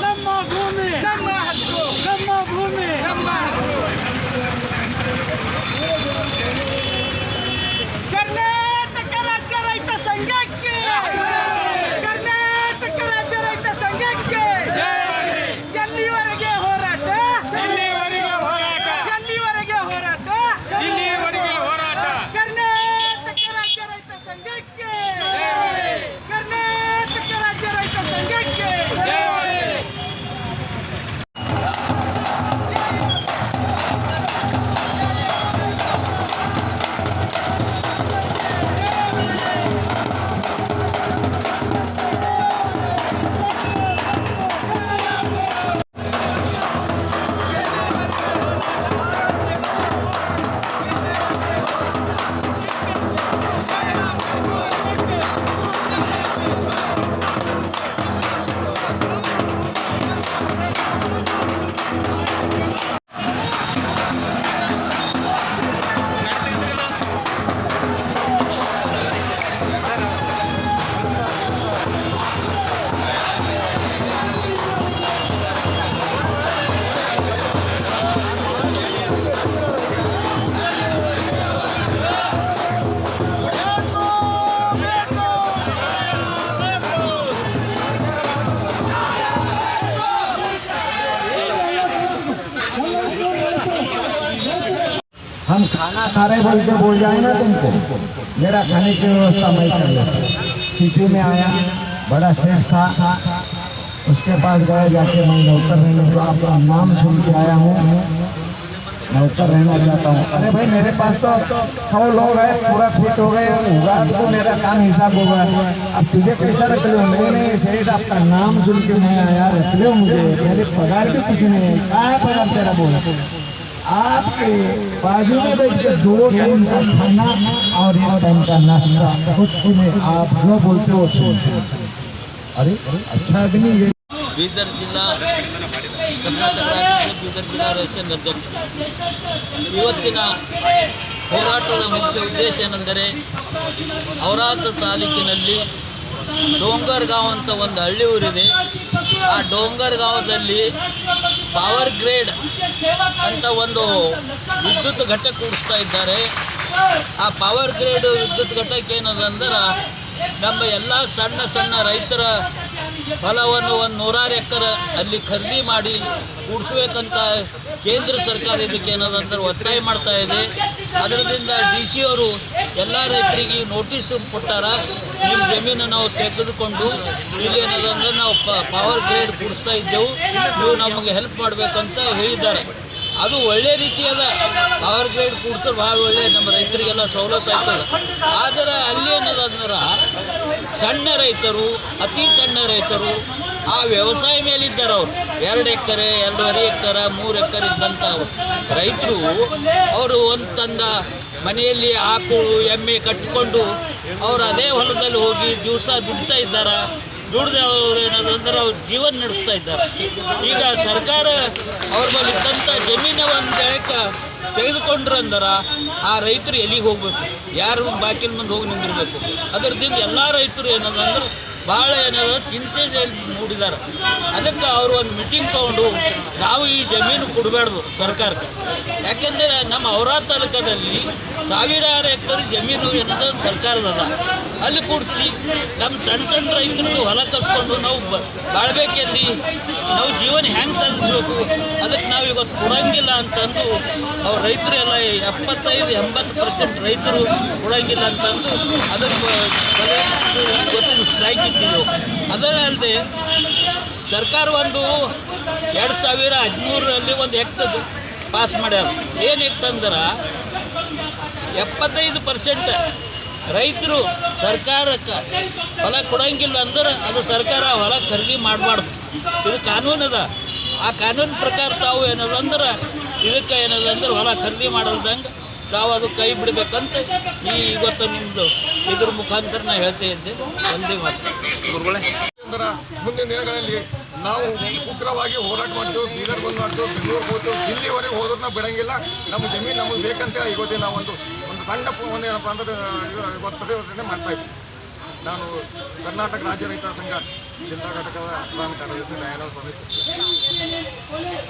ನಮ್ಮ ಭೂಮಿ ನಮ್ಮ हम खाना खा रहे बोल के बोल जाए ना तुमको। मेरा खाने की व्यवस्था मैं कर लेता सिटी में आया, बड़ा सेठ था। उसके पास गए जाके मैं नौकर रहने तो आपका नाम सुन के आया हूँ। नौकर रहना चाहता हूँ। अरे भाई, मेरे पास तो सौ लोग हैं, पूरा फिट हो गए। होगा तो मेरा काम हिसाब होगा अब तुझे कैसा रख लो? नहीं सेठ, आपका नाम सुन के मैं आया, रख लो मुझे। मेरे पगार भी कुछ नहीं है। क्या है पगार तेरा बोल? आपके बाजू में बैठ के दो टाइम का खाना और एक टाइम का नाश्ता खुद में आप जो बोलते हो सुनते हो। अरे अच्छा आदमी ये ಬೀದರ್ ಜಿಲ್ಲಾ ಕರ್ನಾಟಕ ರಾಜ್ಯದ ಬೀದರ್ ಜಿಲ್ಲಾ ರೇಷನ್ ಅಧ್ಯಕ್ಷ ಇವತ್ತಿನ ಹೋರಾಟದ ಮುಖ್ಯ ಉದ್ದೇಶ ಏನೆಂದರೆ ಔರಾದ ತಾಲೂಕಿನಲ್ಲಿ ಡೋಂಗರ್ಗಾಂವ್ ಅಂತ ಒಂದು ಹಳ್ಳಿ ಊರಿದೆ ಆ ಡೋಂಗರ್ಗಾಂವದಲ್ಲಿ ಪವರ್ ಗ್ರೇಡ್ ಅಂತ ಒಂದು ವಿದ್ಯುತ್ ಘಟಕ ಕೂಡಿಸ್ತಾ ಇದ್ದಾರೆ. ಆ ಪವರ್ ಗ್ರೇಡ್ ವಿದ್ಯುತ್ ಘಟಕ ಏನದಂದ್ರೆ, ನಮ್ಮ ಎಲ್ಲ ಸಣ್ಣ ಸಣ್ಣ ರೈತರ ಫಲವನ್ನು ಒಂದು ನೂರಾರು ಎಕರೆ ಅಲ್ಲಿ ಖರೀದಿ ಮಾಡಿ ಕೂಡಿಸ್ಬೇಕಂತ ಕೇಂದ್ರ ಸರ್ಕಾರ ಇದಕ್ಕೆ ಏನದಂದ್ರೆ ಒತ್ತಾಯ ಮಾಡ್ತಾ ಇದೆ. ಅದರಿಂದ ಡಿ ಸಿ ಅವರು ಎಲ್ಲ ರೈತರಿಗೆ ನೋಟಿಸ್ ಕೊಟ್ಟಾರ. ನಿಮ್ಮ ಜಮೀನು ನಾವು ತೆಗೆದುಕೊಂಡು ಇಲ್ಲಿ ಏನದಂದ್ರೆ ನಾವು ಪವರ್ ಗ್ರೇಡ್ ಕೂಡಿಸ್ತಾ ಇದ್ದೆವು. ನೀವು ನಮಗೆ ಹೆಲ್ಪ್ ಮಾಡಬೇಕಂತ ಹೇಳಿದ್ದಾರೆ. ಅದು ಒಳ್ಳೆ ರೀತಿಯಾದ ಪವರ್ ಗ್ರೇಡ್ ಕೂಡ್ಸೋದು ಭಾಳ ಒಳ್ಳೆ ನಮ್ಮ ರೈತರಿಗೆಲ್ಲ ಸವಲತ್ತು ಆಗ್ತದೆ. ಆದರೆ ಅಲ್ಲಿ ಏನದಂದ್ರೆ ಸಣ್ಣ ರೈತರು, ಅತಿ ಸಣ್ಣ ರೈತರು, ಆ ವ್ಯವಸಾಯ ಮೇಲಿದ್ದಾರೆ ಅವರು. ಎರಡು ಎಕರೆ, ಎರಡೂವರೆ ಎಕರೆ, ಮೂರು ಎಕರೆ ಇದ್ದಂಥ ರೈತರು ಅವರು ಒಂದು ತಂದ ಮನೆಯಲ್ಲಿ ಆಕಳು, ಎಮ್ಮೆ ಕಟ್ಟಿಕೊಂಡು ಅವರು ಅದೇ ಹೊಲದಲ್ಲಿ ಹೋಗಿ ದಿವಸ ದುಡಿತಾ ಇದ್ದಾರೆ. ದುಡ್ದು ಅವ್ರು ಏನದಂದ್ರೆ ಅವ್ರು ಜೀವನ ನಡೆಸ್ತಾ ಇದ್ದಾರೆ. ಈಗ ಸರ್ಕಾರ ಅವ್ರ ಮೇಲೆ ಇದ್ದಂಥ ಜಮೀನ ಒಂದು ಹೇಳಕ್ಕೆ ತೆಗೆದುಕೊಂಡ್ರು ಅಂದ್ರೆ ಆ ರೈತರು ಎಲ್ಲಿಗೆ ಹೋಗ್ಬೇಕು? ಯಾರು ಬಾಕಿನ ಮುಂದೆ ಹೋಗಿ ನಿಂದಿರ್ಬೇಕು? ಅದರದಿಂದ ಎಲ್ಲ ರೈತರು ಏನದಂದ್ರೆ ಭಾಳ ಏನದ ಚಿಂತೆ ಮೂಡಿದ್ದಾರೆ ಅದಕ್ಕೆ ಅವರು ಒಂದು ಮೀಟಿಂಗ್ ತಗೊಂಡು ನಾವು ಈ ಜಮೀನು ಕೊಡಬಾರ್ದು ಸರ್ಕಾರಕ್ಕೆ. ಯಾಕೆಂದರೆ ನಮ್ಮ ಔರಾ ತಾಲೂಕದಲ್ಲಿ ಸಾವಿರಾರು ಎಕರೆ ಜಮೀನು ಏನದ ಸರ್ಕಾರದದ. ಅಲ್ಲಿ ಕೂಡಿಸ್ಲಿ ನಮ್ಮ ಸಣ್ಣ ಸಣ್ಣ ರೈತರದ್ದು ಹೊಲ ಕಸ್ಕೊಂಡು ನಾವು ಬಾಳ್ಬೇಕೆಲ್ಲಿ ನಾವು ಜೀವನ ಹೆಂಗೆ ಸಾಧಿಸ್ಬೇಕು? ಅದಕ್ಕೆ ನಾವು ಇವತ್ತು ಕೊಡಂಗಿಲ್ಲ ಅಂತಂದು ಅವ್ರು ರೈತರು ಎಲ್ಲ ಎಪ್ಪತ್ತೈದು, ಎಂಬತ್ತು ಪರ್ಸೆಂಟ್ ರೈತರು ಕೊಡಂಗಿಲ್ಲ ಅಂತಂದು ಅದಕ್ಕೆ ಗೊತ್ತಿನ ಸ್ಟ್ರೈಕ್ ಇಟ್ಟಿದ್ದೆವು ಅಲ್ಲದೆ ಸರ್ಕಾರ ಒಂದು ಎರಡು ಸಾವಿರ ಹದಿಮೂರರಲ್ಲಿ ಒಂದು ಹೆಕ್ಟದು ಪಾಸ್ ಮಾಡ್ಯಾರ. ಏನು ಹೆಕ್ಟಂದ್ರೆ ಎಪ್ಪತ್ತೈದು ಪರ್ಸೆಂಟ್ ರೈತರು ಸರ್ಕಾರಕ್ಕೆ ಹೊಲ ಕೊಡಂಗಿಲ್ಲ ಅಂದ್ರೆ ಅದು ಸರ್ಕಾರ ಹೊಲ ಖರೀದಿ ಮಾಡಬಾರ್ದು. ಇದು ಕಾನೂನು ಅದ. ಆ ಕಾನೂನು ಪ್ರಕಾರ ತಾವು ಏನದ ಅಂದ್ರೆ ಇದಕ್ಕೆ ಏನದ ಅಂದ್ರೆ ಹೊಲ ಖರೀದಿ ಮಾಡಲ್ದಂಗೆ ತಾವು ಅದು ಕೈ ಬಿಡಬೇಕಂತ ಈ ಇವತ್ತು ನಿಮ್ಮದು ಇದ್ರ ಮುಖಾಂತರ ನಾ ಹೇಳ್ತಾ ಇದ್ದೇನೆ ಒಂದೇ ಮಾತು. ಮುಂದಿನ ದಿನಗಳಲ್ಲಿ ನಾವು ಉಗ್ರವಾಗಿ ಹೋರಾಟ ಮಾಡ್ತೀವಿ, ಬೀದರ್ ಬಂದ್ ಮಾಡ್ತೀವಿ, ಬೆಂಗಳೂರು ಹೋಗ್ತೀವಿ ಇಲ್ಲಿವರೆಗೆ ಹೋದ್ರೂ ನಾವು ಬಿಡಂಗಿಲ್ಲ. ನಮ್ಮ ಜಮೀನು ನಮಗೆ ಬೇಕಂತ ಇವತ್ತೇ ನಾವು ಒಂದು ಒಂದು ಸಣ್ಣ ಒಂದು ಏನಪ್ಪ ಅಂದ್ರೆ ಇವತ್ತು ಪ್ರತಿಭಟನೆ ಮಾಡ್ತಾ ಇದ್ವಿ. ನಾನು ಕರ್ನಾಟಕ ರಾಜ್ಯ ರೈತ ಸಂಘ ಜಿಲ್ಲಾ ಘಟಕದ ಪ್ರಧಾನ ಕಾರ್ಯದರ್ಶಿ ದಯಾನಂದ ಸ್ವಾಮಿ.